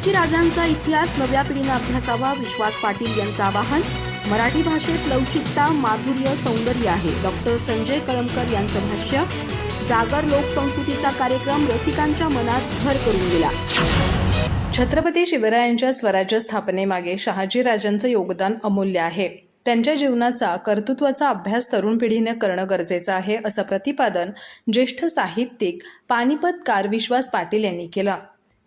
शहाजी राजांचा इतिहास नव्या पिढीनं अभ्यासावा विश्वास पाटील यांचं आवाहन. मराठी भाषेत लवचिकता माधुर्य सौंदर्य आहे. डॉक्टर संजय कळमकर यांचं भाष्य जागर लोकसंस्कृतीचा कार्यक्रम रसिकांच्या मनात घर करून गेला छत्रपती शिवरायांच्या स्वराज्य स्थापनेमागे शहाजी राजांचं योगदान अमूल्य आहे. त्यांच्या जीवनाचा कर्तृत्वाचा अभ्यास तरुण पिढीने करणं गरजेचं आहे असं प्रतिपादन ज्येष्ठ साहित्यिक पानिपतकार विश्वास पाटील यांनी केलं.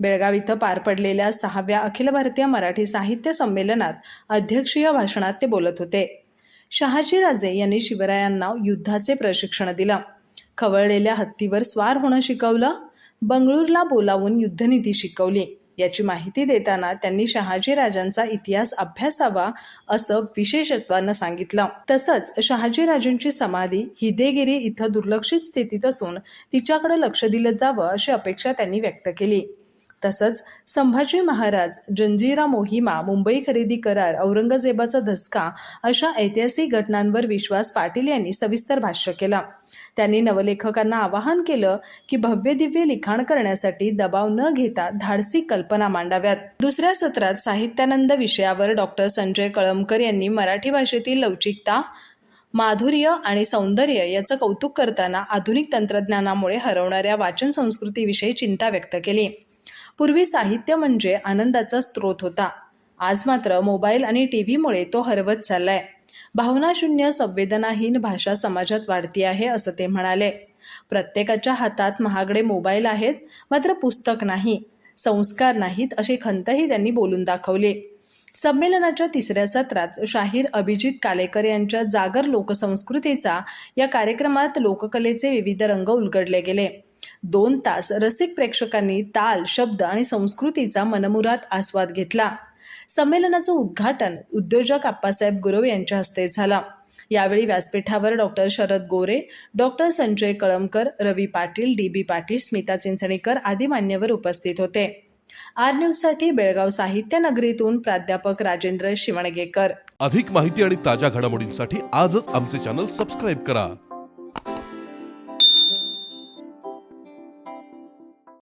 बेळगाव इथं पार पडलेल्या सहाव्या अखिल भारतीय मराठी साहित्य संमेलनात अध्यक्षीय भाषणात ते बोलत होते. शहाजीराजे यांनी शिवरायांना युद्धाचे प्रशिक्षण दिलं. खवळलेल्या हत्तीवर स्वार होणं शिकवलं. बंगळूरला बोलावून युद्धनीती शिकवली. याची माहिती देताना त्यांनी शहाजी राजांचा इतिहास अभ्यासावा असं विशेषत्वानं सांगितलं. तसंच शहाजीराजांची समाधी हिदेगिरी इथं दुर्लक्षित स्थितीत असून तिच्याकडे लक्ष दिलं जावं अशी अपेक्षा त्यांनी व्यक्त केली. तसंच संभाजी महाराज जंजिरा मोहिमा मुंबई खरेदी करार औरंगजेबाचा धसका अशा ऐतिहासिक घटनांवर विश्वास पाटील यांनी सविस्तर भाष्य केलं. त्यांनी नवलेखकांना आवाहन केलं की भव्य दिव्य लिखाण करण्यासाठी दबाव न घेता धाडसी कल्पना मांडाव्यात. दुसऱ्या सत्रात साहित्यानंद विषयावर डॉक्टर संजय कळमकर यांनी मराठी भाषेतील लवचिकता माधुर्य आणि सौंदर्य याचं कौतुक करताना आधुनिक तंत्रज्ञानामुळे हरवणाऱ्या वाचन संस्कृतीविषयी चिंता व्यक्त केली. पूर्वी साहित्य म्हणजे आनंदाचा स्रोत होता. आज मात्र मोबाईल आणि टी व्हीमुळे तो हरवत चाललाय. भावनाशून्य संवेदनाहीन भाषा समाजात वाढती आहे असं ते म्हणाले. प्रत्येकाच्या हातात महागडे मोबाईल आहेत मात्र पुस्तक नाही संस्कार नाहीत अशी खंतही त्यांनी बोलून दाखवली. संमेलनाच्या तिसऱ्या सत्रात शाहीर अभिजित कालेकर यांच्या जागर लोकसंस्कृतीचा या कार्यक्रमात लोककलेचे विविध रंग उलगडले गेले. दोन तास रसिक प्रेक्षकांनी ताल शब्द आणि संस्कृतीचा मनमुरात आस्वाद घेतला. संमेलनाचं उद्घाटन उद्योजक आप्पासाहेब गुरव यांच्या हस्ते झाला. यावेळी व्यासपीठावर doctor Sharad Gore doctor Sanjay Kalamkar Ravi Patil D B Patil Smita Chinchanikar आदी मान्यवर उपस्थित होते. आर न्यूजसाठी बेळगाव साहित्य नगरीतून प्राध्यापक राजेंद्र शिवणगेकर. अधिक माहिती आणि ताज्या घडामोडींसाठी आजच आमचे चॅनल सबस्क्राईब करा.